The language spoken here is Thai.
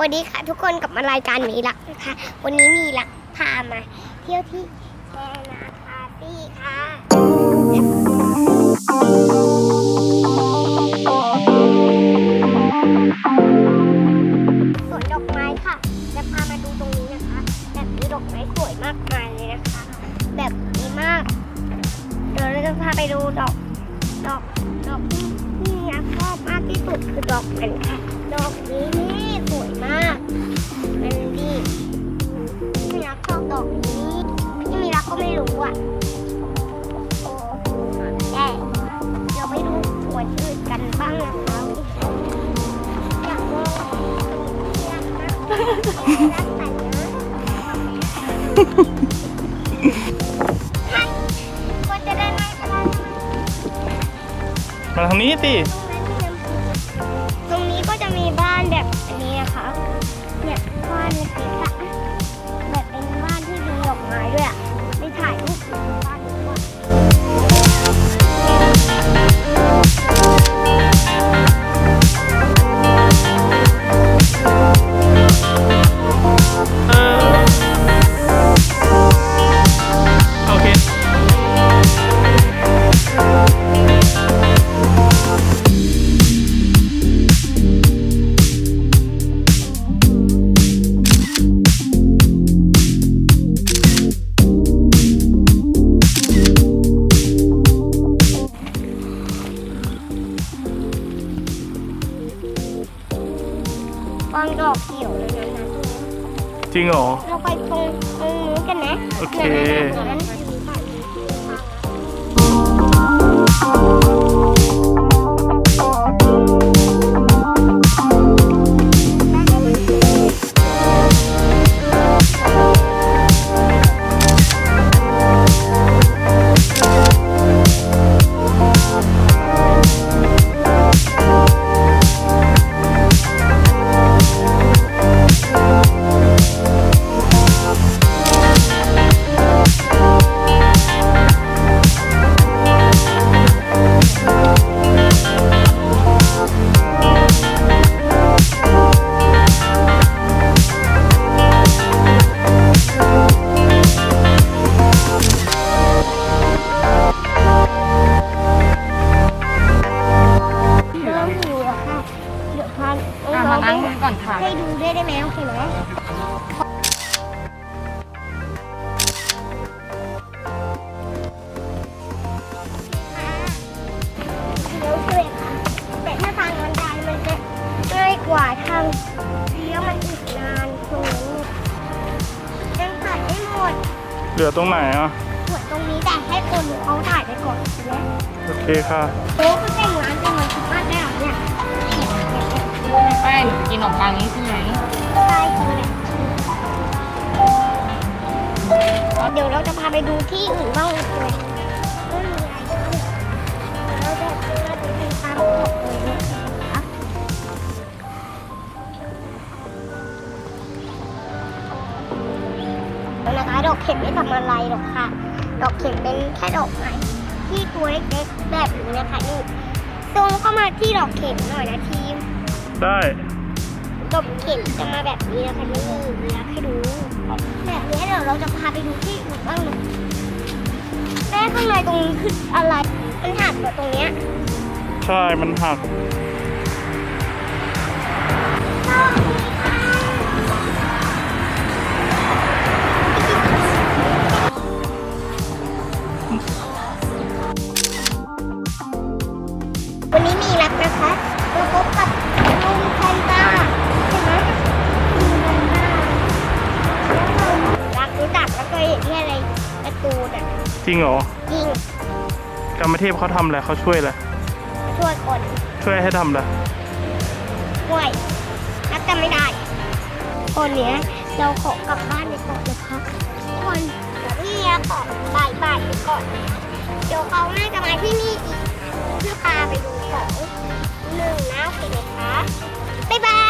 วัสดีค่ะ ทุกคนกลับมารายการมีรักนะคะ วันนี้มีรักพามา เที่ยวที่แชนาคาฟี่ค่ะสวนดอกไม้ค่ะ จะพามาดูตรงนี้นะคะ แบบมีดอกไม้สวยมากมายเลยนะคะ แบบดีมาก เดี๋ยวเราจะพาไปดูดอก ดอก ดอกที่ที่ยักษ์ชอบมากที่สุดคือดอกมันค่ะ ดอกนี้นี่สวยมากมันดีพี่รักชอบดอกนี้พี่มีรักก็ไม่รู้อะแต่เราไปดูสวนอื่นกันบ้างนะคะอยากลองอยากนะรักแต่งนะก็จะได้ไม่เป็นไรมาทางนี้สิตรงนี้ก็จะมี บ้านแบบนี้นะคะเนี่ยบ้านเล็กๆางดอกเขียวเลยนะนะจริงเหรอ เราไปตรงตรงนู้นกันนะโอเคนั่นนั่นนั่นนั่น ก่อนค่ะ ให้ดูด้วยได้ไหมโอเคไหมเดี๋ยวช่วยค่ะแต่ถ้าทางบันไดมันจะง่ายกว่าทางเลี้ยวมันอีกนานตรงนี้ยังถ่ายไม่หมดเหลือตรงไหนอะส่วนตรงนี้แต่ให้คนเขาถ่ายไปก่อนใช่ไหมโอเคค่ะ โอ้เขาแต่ แป้งหนูจะกินขนมปังนี้ใช่ไหมใช่จริงเลยเดี๋ยวเราจะพาไปดูที่อื่นบ้างเลยว่อะไรบ้างเราจะเราจะไปตามกฎเลยนะคะดอกเข็มไม่ทำอะไรหรอกค่ะ ดอกเข็มเป็นแค่ดอกไม้ที่ตัวเล็กๆแบบนี้นะคะนี่ซูมเข้ามาที่ดอกเข็มหน่อยนะที ได้ดอกเข็มจะมาแบบนี้นะคะนี่อยากให้ดูแบบนี้เดี๋ยวเราจะพาไปดูที่อื่นบ้างเลยแม่ข้างในตรงนี้คืออะไร มันหักกว่าตรงเนี้ย ใช่ มันหัก ริงเหรอจริงกรรมเทพเขาทำอะไรเขาช่วยอะไรช่วยคนช่วยให้ทำอะไรช่วยนับจำไม่ได้คนเนี้ยเราขอกลับบ้านไปก่อนนะคะคนพี่ยาขอบายบายไปก่อนเดี๋ยวเขาน่าจะมาที่นี่อีกเพื่อพาไปดูของหนึ่งนะโอเคไหมคะบ๊ายบาย